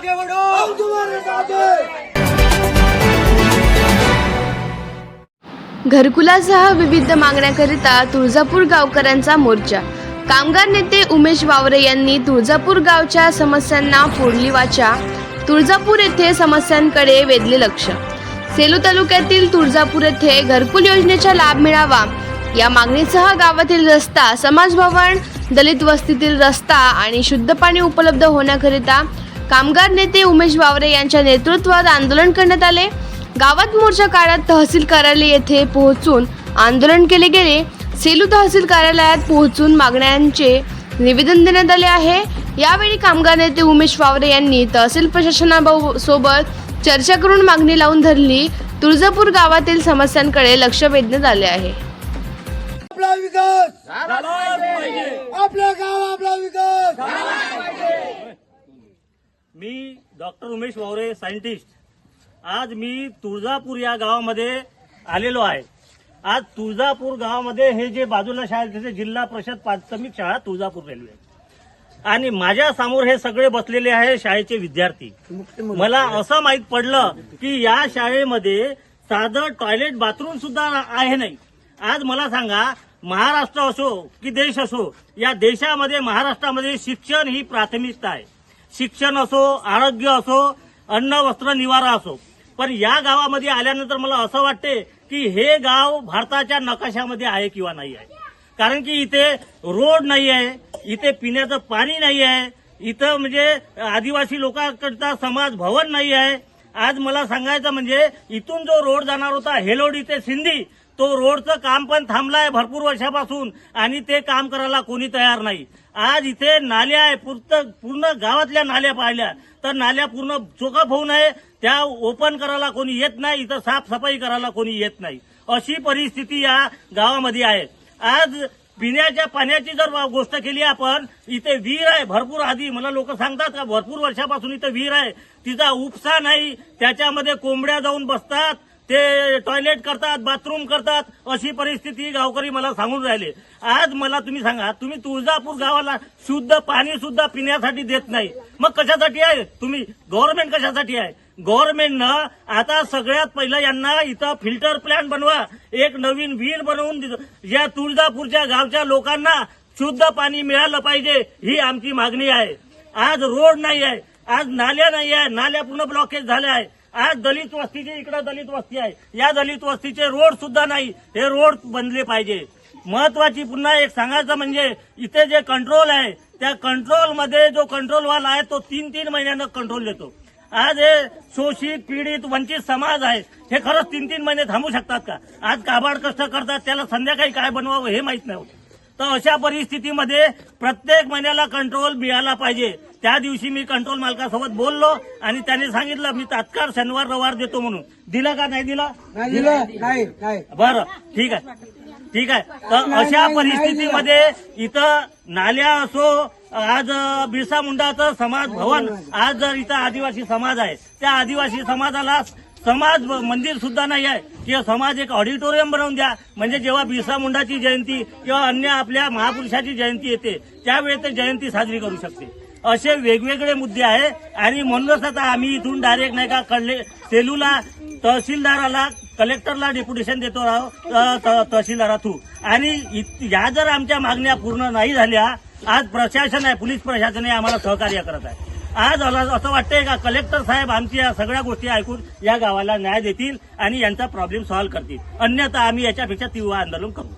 आगे बढ़ो हम तुम्हारे साथ हैं घरकुलासह विविध मागण्याकरिता तुळजापूर गावकऱ्यांचा मोर्चा. कामगार नेते उमेश वावरे यांनी तुळजापूर गावच्या समस्यांना फोडली वाचा. तुळजापूर येथे समस्यांकडे वेधले लक्ष. सेलू तालुक्यातील तुळजापूर येथे घरकुल योजनेचा लाभ मिळावा. या मागणीसह गावातील रस्ता समाज भवन दलित वस्तीतील रस्ता आणि शुद्ध पाणी उपलब्ध होण्याकरिता कामगार नेते उमेश वावरे यांच्या नेतृत्वात आंदोलन करण्यात आले. गावात मोर्चा काळात तहसील कार्यालय येथे पोहोचून आंदोलन केले गेले. सेलू तहसील कार्यालयात पोहोचून मागण्यांचे निवेदन देण्यात आले आहे. यावेळी कामगार नेते उमेश वावरे यांनी तहसील प्रशासनासोबत चर्चा करून मागणी लावून धरली. तुळजापूर गावातील समस्यांकडे लक्ष वेधण्यात आले आहे. आपला विकास! आपला गाव आपला विकास! मी डॉक्टर उमेश वावरे सायंटिस्ट. आज मी तुळजापूर या गावामध्ये आलेलो आहे. आज तुळजापूर गावामध्ये हे जे बाजूला शाळा तिथे जिल्हा परिषद प्राथमिक शाळा तुळजापूर रेल्वे आणि माझ्यासमोर हे सगळे बसलेले आहे शाळेचे विद्यार्थी. मला असं माहीत पडलं की या शाळेमध्ये साधं टॉयलेट बाथरूम सुद्धा आहे नाही. आज मला सांगा महाराष्ट्र असो की देश असो या देशामध्ये महाराष्ट्रामध्ये शिक्षण ही प्राथमिकता आहे. शिक्षण असो आरोग्य असो अन्न वस्त्र निवारा असो. पण या गावामध्ये आल्यानंतर मला असं वाटते की हे गाव भारताच्या नकाशामध्ये आहे किंवा नाही आहे. कारण की इथे रोड नाही आहे इथे पिण्याचं पाणी नाही आहे इथं म्हणजे आदिवासी लोकांकरता समाज भवन नाही आहे. आज मला सांगायचं म्हणजे इथून जो रोड जाणार होता हेलोडी ते सिंधी तो रोडचं काम पण थांबलंय भरपूर वर्षापासून आणि ते काम करायला कोणी तयार नाही. आज इथे नाल्या आहे पूर्ण पूर्ण गावातल्या नाल्या पाहिल्या. तर नाल्या पूर्ण चोकप होऊ नये त्या ओपन करायला कोणी येत नाही इथं साफसफाई करायला कोणी येत नाही. अशी परिस्थिती या गावामध्ये आहे. आज पिण्याच्या पाण्याची जर गोष्ट केली आपण इथे विहीर आहे भरपूर आधी मला लोक सांगतात का भरपूर वर्षापासून इथं विहीर आहे. तिचा उपसा नाही त्याच्यामध्ये कोंबड्या जाऊन बसतात ते टॉयलेट करतात बाथरूम करतात अशी परिस्थिती गावकरी मला सांगून राहिले. आज मला तुम्ही सांगा तुम्ही तुळजापूर गावाला शुद्ध पाणी सुद्धा पिण्यासाठी देत नाही. मग कशासाठी आहे? तुम्ही गव्हर्नमेंट कशासाठी आहे? गव्हर्नमेंटनं आता सगळ्यात पहिलं यांना इथं फिल्टर प्लॅन बनवा. एक नवीन विहीर बनवून दिलं. या तुळजापूरच्या गावच्या लोकांना शुद्ध पाणी मिळालं पाहिजे ही आमची मागणी आहे. आज रोड नाही आहे. आज नाल्या नाही आहे. नाल्या पूर्ण ब्लॉकेज झाल्या आहे. आज दलित वस्तीचे इकडे दलित वस्ती आहे. या दलित वस्तीचे रोड सुद्धा नाही. हे रोड बनले पाहिजे. महत्वाची पुन्हा एक सांगायचं म्हणजे इथे जे कंट्रोल आहे त्या कंट्रोलमध्ये जो कंट्रोलवाला आहे तो तीन तीन महिन्यानं कंट्रोल देतो. आज हे शोषित पीडित वंचित समाज आहे हे खरंच तीन तीन महिने थांबू शकतात का? आज काबाड कष्ट करतात त्याला संध्याकाळी काय बनवावं हे माहीत नाही. तर अशा परिस्थितीमध्ये प्रत्येक महिन्याला कंट्रोल मिळाला पाहिजे. त्या दिवशी मी कंट्रोल मालकासोबत बोललो आणि त्याने सांगितलं मी तात्काळ शनिवार रविवार देतो म्हणून. दिलं का नाही दिलं? बरं ठीक आहे. ठीक आहे. तर अशा परिस्थितीमध्ये इथं नाल्या असो आज बिरसा मुंडाचं समाज भवन आज जर इथं आदिवासी समाज आहे. त्या आदिवासी समाजाला समाज मंदिर सुद्धा नाही आहे. किंवा समाज एक ऑडिटोरियम बनवून द्या. म्हणजे जेव्हा बिरसा मुंडाची जयंती किंवा अन्य आपल्या महापुरुषाची जयंती येते त्यावेळी ते जयंती साजरी करू शकते. असे वेगवेगळे मुद्दे आहे. आणि म्हणूनच आता आम्ही इथून डायरेक्ट नाही का कळले सेलूला तहसीलदाराला कलेक्टरला डेप्युटेशन देतो राहो त- तहसीलदारा थ्रू आणि या जर आमच्या मागण्या पूर्ण नाही झाल्या आज प्रशासन आहे पोलीस प्रशासन हे आम्हाला सहकार्य करत आहे. आज असं वाटतंय का कलेक्टर साहेब आमची या सगळ्या गोष्टी ऐकून या गावाला न्याय देतील आणि यांचा प्रॉब्लेम सॉल्व्ह करतील. अन्यथा आम्ही याच्यापेक्षा तीव्र आंदोलन करू.